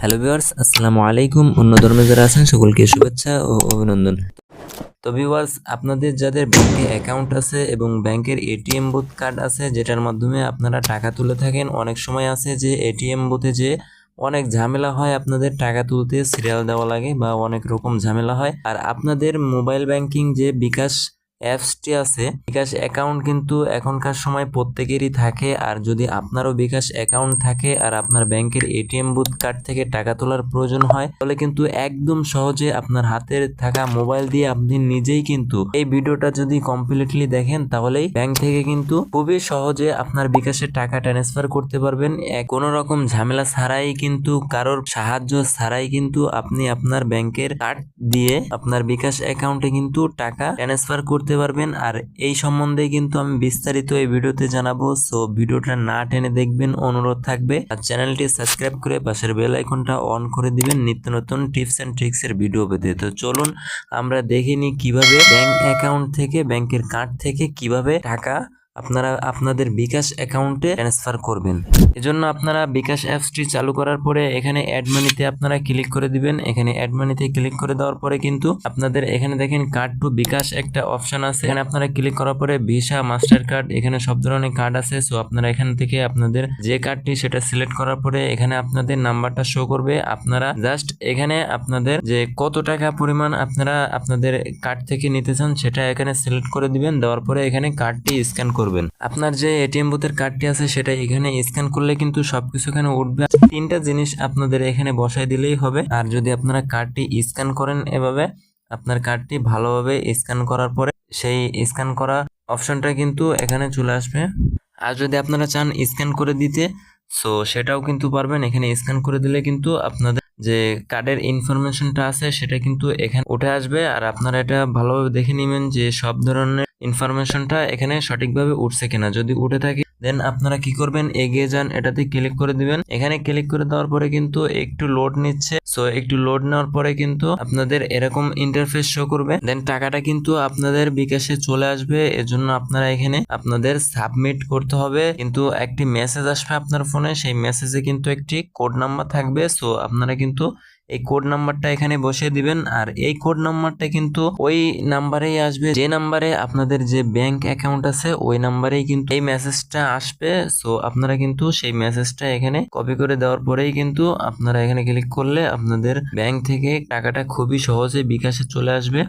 Hello viewers, আসসালামু আলাইকুম। অন্য ধর্মে যারা আছেন, সকলকে শুভেচ্ছা ও অভিনন্দন। তো ভিউয়ার্স, আপনাদের যাদের ব্যাংকে অ্যাকাউন্ট আছে এবং ব্যাংকের এটিএম বুথ কার্ড আছে, যেটার মাধ্যমে আপনারা টাকা তুলে থাকেন, অনেক সময় আছে যে এটিএম বুথে যে অনেক ঝামেলা হয় আপনাদের টাকা তুলতে সিরিয়াল দেওয়া লাগে বা অনেক রকম ঝামেলা হয়। আর আপনাদের মোবাইল ব্যাংকিং যে বিকাশ অ্যাপসটি আছে। বিকাশ অ্যাকাউন্ট কিন্তু এখনকার সময় প্রত্যেকেরই থাকে। আর যদি আপনারও বিকাশ অ্যাকাউন্ট থাকে আর আপনার ব্যাংকের এটিএম বুথ কার্ড থেকে টাকা তোলার প্রয়োজন হয়, তাহলে কিন্তু একদম সহজে আপনার হাতের থাকা মোবাইল দিয়ে আপনি নিজেই কিন্তু এই ভিডিওটা যদি কমপ্লিটলি দেখেন, তাহলেই ব্যাংক থেকে কিন্তু খুবই সহজে আপনার বিকাশে টাকা ট্রান্সফার করতে পারবেন। কোনো রকম ঝামেলা ছাড়াই কিন্তু, কারোর সাহায্য ছাড়াই কিন্তু আপনি আপনার ব্যাংকের কার্ড দিয়ে আপনার বিকাশ অ্যাকাউন্টে কিন্তু টাকা ট্রান্সফার করতে পারবেন। আর এই সম্বন্ধে কিন্তু আমি বিস্তারিত এই ভিডিওতে জানাব। সো ভিডিওটা না টেনে দেখবেন, অনুরোধ থাকবে। আর চ্যানেলটি সাবস্ক্রাইব করে পাশের বেল আইকনটা অন করে দিবেন নিত্য নতুন টিপস অ্যান্ড ট্রিক্সের ভিডিও পেতে। তো চলুন, আমরা দেখে নিই কীভাবে ব্যাংক অ্যাকাউন্ট থেকে, ব্যাংকের কার্ড থেকে কীভাবে টাকা আপনারা আপনাদের বিকাশ অ্যাকাউন্টে ট্রান্সফার করবেন। এজন্য আপনারা বিকাশ অ্যাপসটি চালু করার পরে এখানে অ্যাড মানিতে আপনারা ক্লিক করে দিবেন। এখানে অ্যাড মানিতে ক্লিক করে দেওয়ার পরে কিন্তু আপনাদের এখানে দেখেন কার্ড টু বিকাশ একটা অপশন আছে। এখানে আপনারা ক্লিক করার পরে ভিসা মাস্টার কার্ড এখানে সব ধরনের কার্ড আছে। সো আপনারা এখান থেকে আপনাদের যে কার্ডটি সেটা সিলেক্ট করার পরে এখানে আপনাদের নাম্বারটা শো করবে। আপনারা জাস্ট এখানে আপনাদের যে কত টাকা পরিমাণ আপনারা আপনাদের কার্ড থেকে নিতে চান সেটা এখানে সিলেক্ট করে দিবেন। দেওয়ার পরে এখানে কার্ডটি স্ক্যান করবেন। আপনার যে এটিএম বুথের কার্ডটি আছে, সেটা এখানে স্ক্যান করলে কিন্তু সবকিছু এখানে উঠবে। তিনটা জিনিস আপনাদের এখানে বসাই দিলেই হবে। আর যদি আপনারা কার্ডটি স্ক্যান করেন এভাবে, আপনার কার্ডটি ভালোভাবে স্ক্যান করার পরে সেই স্ক্যান করা অপশনটা কিন্তু এখানে চলে আসবে। আর যদি আপনারা চান স্ক্যান করে দিতে সো সেটাও কিন্তু পারবেন। এখানে স্ক্যান করে দিলে কিন্তু আপনাদের যে কার্ডের ইনফরমেশনটা আছে, সেটা কিন্তু এখানে উঠে আসবে। আর আপনারা এটা ভালোভাবে দেখে নেবেন যে সব ধরনের ইনফরমেশনটা এখানে সঠিকভাবে উঠছে কিনা, যদি উঠে থাকে দেন আপনারা কি করবেন? এগিয়ে যান, এটাতে ক্লিক করে দিবেন। এখানে ক্লিক করে দেওয়ার পরে কিন্তু একটু লোড নিচ্ছে। সো একটু লোড নেওয়ার পরে কিন্তু আপনাদের এরকম ইন্টারফেস শো করবে। দেন টাকাটা কিন্তু আপনাদের বিকাশে চলে আসবে। এজন্য আপনারা এখানে আপনাদের সাবমিট করতে হবে। কিন্তু একটি মেসেজ আসবে আপনার ফোনে সেই মেসেজে কিন্তু একটি কোড নাম্বার থাকবে। সো আপনারা কিন্তু এই কোড নাম্বারটা এখানে বসিয়ে দিবেন। আর এই কোড নাম্বারটা কিন্তু ওই নাম্বারেই আসবে। যে নাম্বারে আপনাদের যে ব্যাংক অ্যাকাউন্ট আছে, ওই নাম্বারেই কিন্তু এই মেসেজটা আসবে। সো আপনারা কিন্তু সেই মেসেজটা এখানে কপি করে দেওয়ার পরেই কিন্তু আপনারা এখানে ক্লিক করলে আপনাদের ব্যাংক থেকে টাকাটা খুবই সহজে বিকাশে চলে আসবে।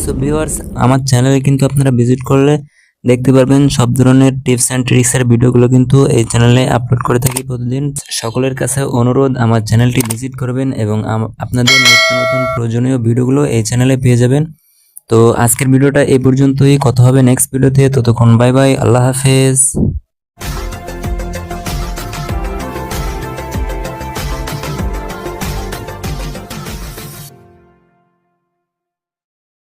সো ভিউয়ার্স আমার চ্যানেলে কিন্তু আপনারা ভিজিট করলে দেখতে পারবেন সব ধরনের টিপস অ্যান্ড ট্রিক্সের ভিডিওগুলো কিন্তু এই চ্যানেলে আপলোড করে থাকি প্রতিদিন। সকলের কাছে অনুরোধ, আমার চ্যানেলটি ভিজিট করবেন এবং আপনাদের নিত্য নতুন প্রয়োজনীয় ভিডিওগুলো এই চ্যানেলে পেয়ে যাবেন। তো আজকের ভিডিওটা এই পর্যন্তই। কথা হবে নেক্সট ভিডিওতে। ততক্ষণ বাই বাই। আল্লাহ হাফেজ।